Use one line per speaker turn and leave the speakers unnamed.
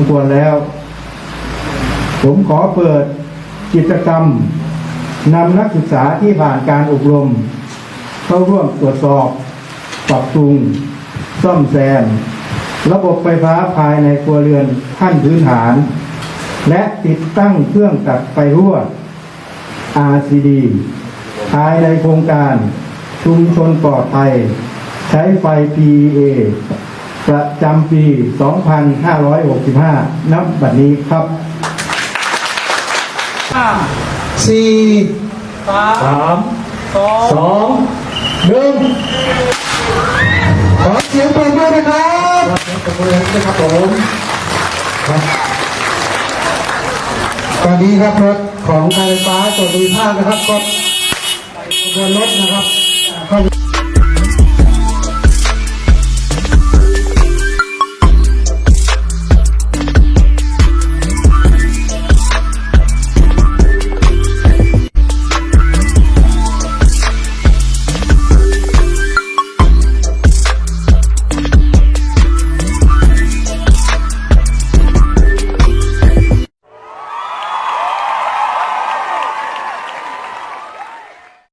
มควรแล้ว ผมขอเปิดกิจกรรมนำนักศึกษาที่ผ่านการอบรม เข้าร่วมตรวจสอบ ปรับปรุง ซ่อมแซม ระบบไฟฟ้าภายในครัวเรือนขั้นพื้นฐาน และติดตั้งเครื่องตัดไฟรั่ว RCD ภายในโครงการชุมชนปลอดภัย ใช้ไฟ PEA ประจำปี 2565 นับบัดนี้ครับ
ห้า
สี่
สาม
สาม
สอง
สองหนึ่งขอเสียงปรบมือนะครับขอเสียงปรบมือนะครับผมครับตอนนี้ครับรถของการไฟฟ้าส่วนภูมิภาคนะครับก็ขบวนรถนะครับ